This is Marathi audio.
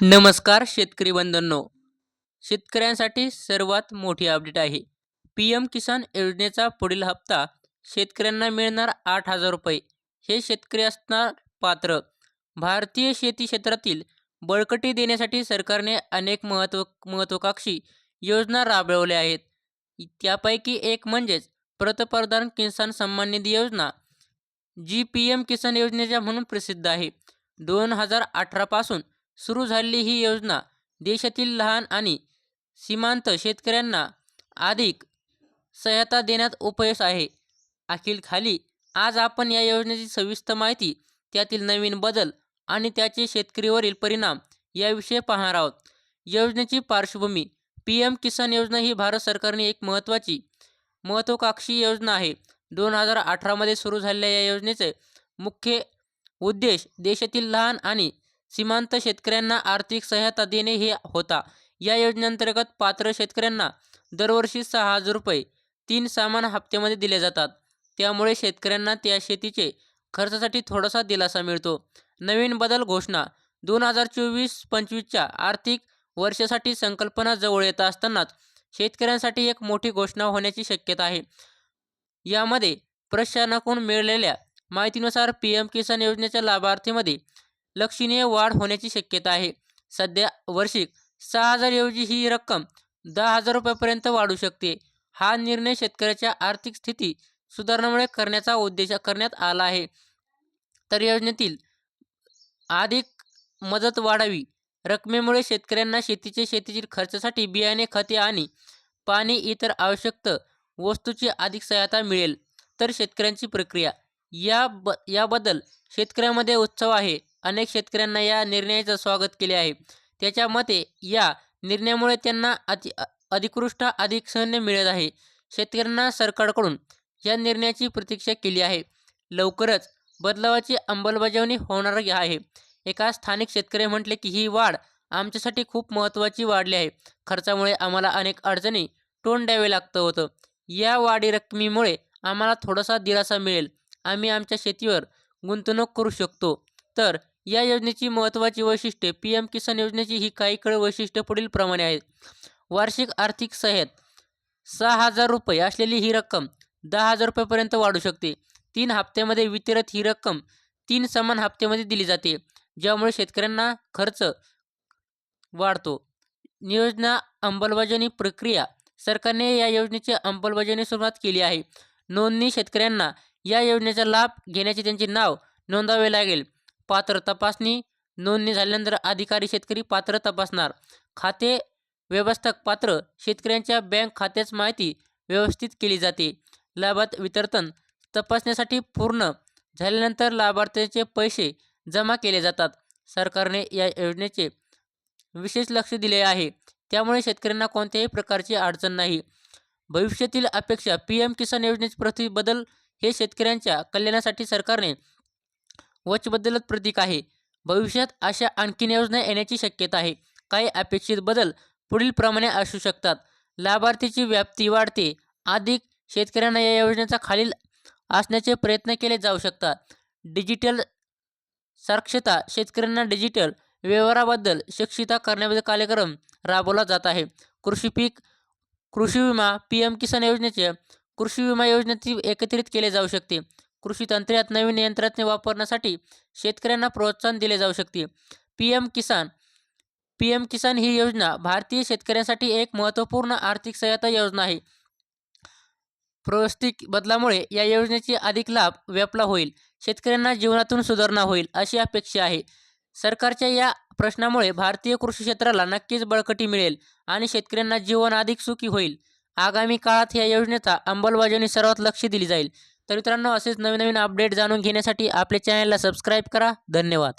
नमस्कार शेतकरी बंधनो. शेतकऱ्यांसाठी सर्वात मोठी अपडेट आहे. पी एम किसान योजनेचा पुढील हप्ता शेतकऱ्यांना मिळणार आठ हजार रुपये. हे शेतकरी असणार पात्र. भारतीय शेती क्षेत्रातील बळकटी देण्यासाठी सरकारने अनेक महत्त्व महत्त्वाकांक्षी योजना राबवल्या आहेत. त्यापैकी एक म्हणजेच पंतप्रधान किसान सन्मान निधी योजना जी पी एम किसान योजनेच्या म्हणून प्रसिद्ध आहे. दोन हजार अठरापासून सुरू झालेली ही योजना देशातील लहान आणि सीमांत शेतकऱ्यांना अधिक सहायता देण्यात उपयश आहे. अखिल खाली आज आपण या योजनेची सविस्तर माहिती त्यातील नवीन बदल आणि त्याचे शेतकरीवरील परिणाम याविषयी पाहणार आहोत. योजनेची पार्श्वभूमी पी एम किसान योजना ही भारत सरकारने एक महत्त्वाची महत्त्वाकांक्षी योजना आहे. दोन हजार अठरामध्ये सुरू झालेल्या या योजनेचे मुख्य उद्देश देशातील लहान आणि सीमांत शेतकऱ्यांना आर्थिक सहायता देणे हे होता. या योजनेअंतर्गत पात्र शेतकऱ्यांना दरवर्षी सहा हजार रुपये तीन सामान हप्त्यामध्ये दिले जातात. त्यामुळे शेतकऱ्यांना त्या शेतीचे खर्चासाठी थोडासा दिलासा मिळतो. नवीन बदल घोषणा दोन हजार चोवीस पंचवीसच्या आर्थिक वर्षासाठी संकल्पना जवळ येत असतानाच शेतकऱ्यांसाठी एक मोठी घोषणा होण्याची शक्यता आहे. यामध्ये प्रशासनाकडून मिळालेल्या माहितीनुसार पी एम किसान योजनेच्या लाभार्थीमध्ये लक्षणीय वाढ होण्याची शक्यता आहे. सध्या वार्षिक सहा हजारऐवजी ही रक्कम दहा हजार रुपयापर्यंत वाढू शकते. हा निर्णय शेतकऱ्याच्या आर्थिक स्थिती सुधारण्यामुळे करण्याचा उद्देश करण्यात आला आहे. तर योजनेतील अधिक मदत वाढावी रकमेमुळे शेतकऱ्यांना शेतीचे शेतीतील खर्चासाठी बियाणे खते आणि पाणी इतर आवश्यक वस्तूची अधिक सहायता मिळेल तर शेतकऱ्यांची प्रक्रिया या ब याबद्दल शेतकऱ्यांमध्ये उत्सव आहे. अनेक शेतकऱ्यांना या निर्णयाचं स्वागत केले आहे. त्याच्या मते या निर्णयामुळे त्यांना अति अधिकृष्ट अधिक सैन्य मिळत आहे. शेतकऱ्यांना सरकारकडून या निर्णयाची प्रतीक्षा केली आहे. लवकरच बदलावाची अंमलबजावणी होणार आहे. एका स्थानिक शेतकरी म्हटले की ही वाढ आमच्यासाठी खूप महत्त्वाची वाढली आहे. खर्चामुळे आम्हाला अनेक अडचणी तोंड द्यावे लागतं होतं. या वाढी रकमेमुळे आम्हाला थोडासा दिलासा मिळेल. आम्ही आमच्या शेतीवर गुंतवणूक करू शकतो. तर या योजनेची महत्त्वाची वैशिष्ट्ये पी एम किसान योजनेची ही काही कळ वैशिष्ट्ये पुढीलप्रमाणे आहेत. वार्षिक आर्थिक सहाय्यत सहा हजार रुपये असलेली ही रक्कम दहा हजार रुपयापर्यंत वाढू शकते. तीन हप्त्यामध्ये वितरित ही रक्कम तीन समान हप्त्यामध्ये दिली जाते ज्यामुळे शेतकऱ्यांना खर्च वाढतो. नियोजना अंमलबजावणी प्रक्रिया सरकारने या योजनेची अंमलबजावणी सुरुवात केली आहे. नोंदणी शेतकऱ्यांना या योजनेचा लाभ घेण्याचे त्यांचे नाव नोंदावे लागेल. पात्र तपासणी नोंदणी झाल्यानंतर अधिकारी शेतकरी पात्र तपासणार. खाते व्यवस्थापक पात्र शेतकऱ्यांच्या बँक खात्याच माहिती व्यवस्थित केली जाते. लाभात वितरण तपासण्यासाठी पूर्ण झाल्यानंतर लाभार्थ्यांचे पैसे जमा केले जातात. सरकारने या योजनेचे विशेष लक्ष दिले आहे. त्यामुळे शेतकऱ्यांना कोणत्याही प्रकारची अडचण नाही. भविष्यातील अपेक्षा पी एम किसान योजनेचे प्रति बदल हे शेतकऱ्यांच्या कल्याणासाठी सरकारने वचबद्दलच प्रतीक आहे. भविष्यात अशा आणखीन योजना येण्याची शक्यता आहे. काही अपेक्षित बदल पुढीलप्रमाणे असू शकतात. लाभार्थीची व्याप्ती वाढते. अधिक शेतकऱ्यांना या योजनेचा खालील असण्याचे प्रयत्न केले जाऊ शकतात. डिजिटल साक्षरता शेतकऱ्यांना डिजिटल व्यवहाराबद्दल शिक्षिता करण्याबद्दल कार्यक्रम राबवला जात आहे. कृषी पीक कृषी विमा पी एम किसान योजनेचे कृषी विमा योजनेची एकत्रित केले जाऊ शकते. कृषी तंत्रज्ञात नवीन यंत्रज्ञ वापरण्यासाठी शेतकऱ्यांना प्रोत्साहन दिले जाऊ शकते. P M Kisan. P M Kisan ही योजना भारतीय शेतकऱ्यांसाठी एक महत्त्वपूर्ण आर्थिक सहायता योजना आहे. प्रवस्थिक बदलामुळे या योजनेचे अधिक लाभ व्यापला होईल. शेतकऱ्यांना जीवनातून सुधारणा होईल अशी अपेक्षा आहे. सरकारच्या या प्रश्नामुळे भारतीय कृषी क्षेत्राला नक्कीच बळकटी मिळेल आणि शेतकऱ्यांना जीवन अधिक सुखी होईल. आगामी काळात या योजनेचा अंमलबजावणी सर्वात लक्ष दिली जाईल. तर मित्रांनो असेच नवीन नवीन अपडेट जाणून घेण्यासाठी आपल्या चॅनलला सबस्क्राईब करा. धन्यवाद.